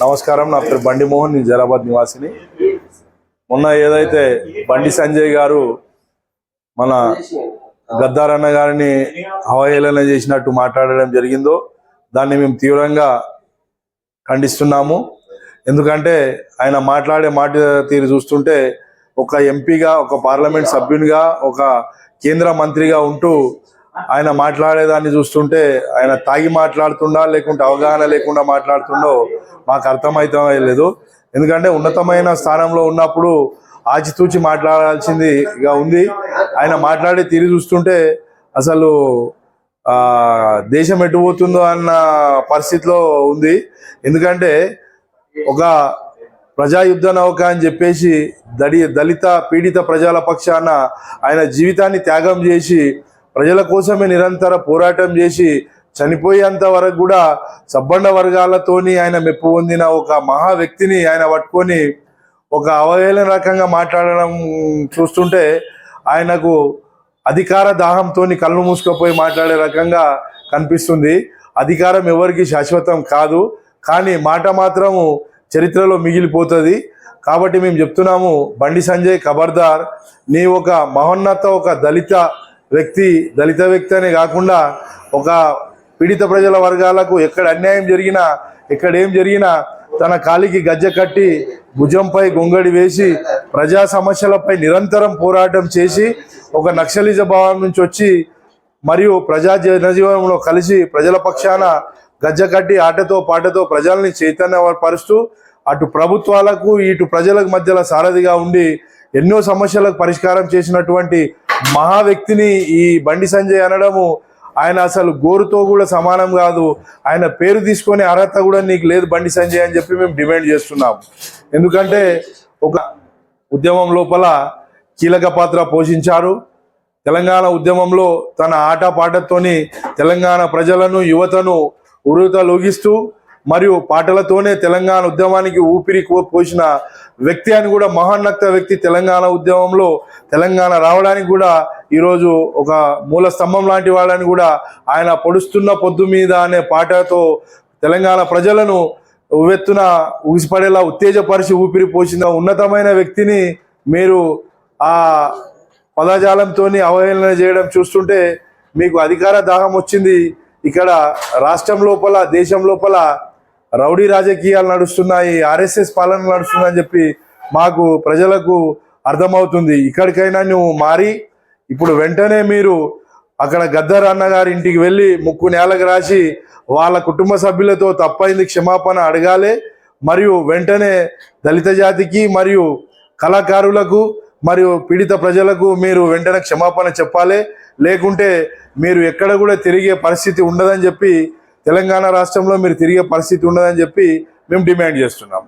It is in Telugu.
నమస్కారం నా పేరు బండి మోహన్ నేను జరాబాద్ నివాసిని. మొన్న ఏదైతే బండి సంజయ్ గారు మన గద్దారన్న గారిని అవహేళన చేసినట్టు మాట్లాడడం జరిగిందో దాన్ని మేము తీవ్రంగా ఖండిస్తున్నాము. ఎందుకంటే ఆయన మాట్లాడే మాట తీరు చూస్తుంటే ఒక ఎంపీగా ఒక పార్లమెంట్ సభ్యునిగా ఒక కేంద్ర మంత్రిగా ఉంటూ ఆయన మాట్లాడేదాన్ని చూస్తుంటే ఆయన తాగి మాట్లాడుతుండా లేకుంటే అవగాహన లేకుండా మాట్లాడుతుండో మాకు అర్థమైతే లేదు ఎందుకంటే ఉన్నతమైన స్థానంలో ఉన్నప్పుడు ఆచితూచి మాట్లాడాల్సిందిగా ఉంది. ఆయన మాట్లాడే తీరు చూస్తుంటే అసలు దేశం ఎటు పోతుందో అన్న పరిస్థితిలో ఉంది. ఎందుకంటే ఒక ప్రజాయుద్ధ నౌక అని చెప్పేసి దళి దళిత పీడిత ప్రజల పక్షాన ఆయన జీవితాన్ని త్యాగం చేసి ప్రజల కోసమే నిరంతర పోరాటం చేసి చనిపోయేంత వరకు కూడా సబ్బండ వర్గాలతోని ఆయన మెప్పు పొందిన ఒక మహా వ్యక్తిని ఆయన పట్టుకొని ఒక అవహేళన రకంగా మాట్లాడడం చూస్తుంటే ఆయనకు అధికార దాహంతో కళ్ళు మూసుకుపోయి మాట్లాడే రకంగా కనిపిస్తుంది. అధికారం ఎవరికి శాశ్వతం కాదు. కానీ మాట మాత్రము చరిత్రలో మిగిలిపోతుంది. కాబట్టి మేము చెప్తున్నాము బండి సంజయ్ ఖబర్దార్ నీ ఒక మహోన్నత ఒక దళిత వ్యక్తి దళిత వ్యక్తి అనే కాకుండా ఒక పీడిత ప్రజల వర్గాలకు ఎక్కడ అన్యాయం జరిగినా ఎక్కడ ఏం జరిగినా తన కాలికి గజ్జె కట్టి భుజంపై గొంగడి వేసి ప్రజా సమస్యలపై నిరంతరం పోరాటం చేసి ఒక నక్సలిజ భావం నుంచి వచ్చి మరియు ప్రజా జనజీవనంలో కలిసి ప్రజల పక్షాన గజ్జ కట్టి ఆటతో పాటతో ప్రజల్ని చైతన్యపరుస్తూ అటు ప్రభుత్వాలకు ఇటు ప్రజలకు మధ్యలో సారథిగా ఉండి ఎన్నో సమస్యలకు పరిష్కారం చేసినటువంటి మహా వ్యక్తిని ఈ బండి సంజయ్ అనడము ఆయన అసలు గోరుతో కూడా సమానం కాదు. ఆయన పేరు తీసుకొని అర్హత కూడా నీకు లేదు బండి సంజయ్ అని చెప్పి మేము డిమాండ్ చేస్తున్నాం ఎందుకంటే ఒక ఉద్యమం లోపల కీలక పాత్ర పోషించారు. తెలంగాణ ఉద్యమంలో తన ఆటపాటతోని తెలంగాణ ప్రజలను యువతను ఉరుతలూగిస్తూ మరియు పాటలతోనే తెలంగాణ ఉద్యమానికి ఊపిరి కో- పోసిన వ్యక్తి అని కూడా మహోన్నత వ్యక్తి తెలంగాణ ఉద్యమంలో తెలంగాణ రావడానికి కూడా ఈరోజు ఒక మూల స్తంభం లాంటి వాళ్ళని కూడా ఆయన పొడుస్తున్న పొద్దు మీద అనే పాటతో తెలంగాణ ప్రజలను ఉవ్వెత్తున ఊసిపడేలా ఉత్తేజపరిచి ఊపిరి పోసిన ఉన్నతమైన వ్యక్తిని మీరు ఆ పదజాలంతో అవహేళన చేయడం చూస్తుంటే మీకు అధికార దాహం వచ్చింది. ఇక్కడ రాష్ట్రం లోపల దేశం లోపల రౌడీ రాజకీయాలు నడుస్తున్నాయి ఆర్ఎస్ఎస్ పాలన నడుస్తుందని చెప్పి మాకు ప్రజలకు అర్థమవుతుంది. ఇక్కడికైనా నువ్వు మారి ఇప్పుడు వెంటనే మీరు అక్కడ గద్దర్ అన్నగారి ఇంటికి వెళ్ళి ముక్కు నేలకు రాసి వాళ్ళ కుటుంబ సభ్యులతో తప్పైంది క్షమాపణ అడగాలి. మరియు వెంటనే దళిత జాతికి మరియు కళాకారులకు మరియు పీడిత ప్రజలకు మీరు వెంటనే క్షమాపణ చెప్పాలి. లేకుంటే మీరు ఎక్కడ కూడా తిరిగే పరిస్థితి ఉండదని చెప్పి తెలంగాణ రాష్ట్రంలో మీరు తిరిగే పరిస్థితి ఉండదని చెప్పి మేము డిమాండ్ చేస్తున్నాం.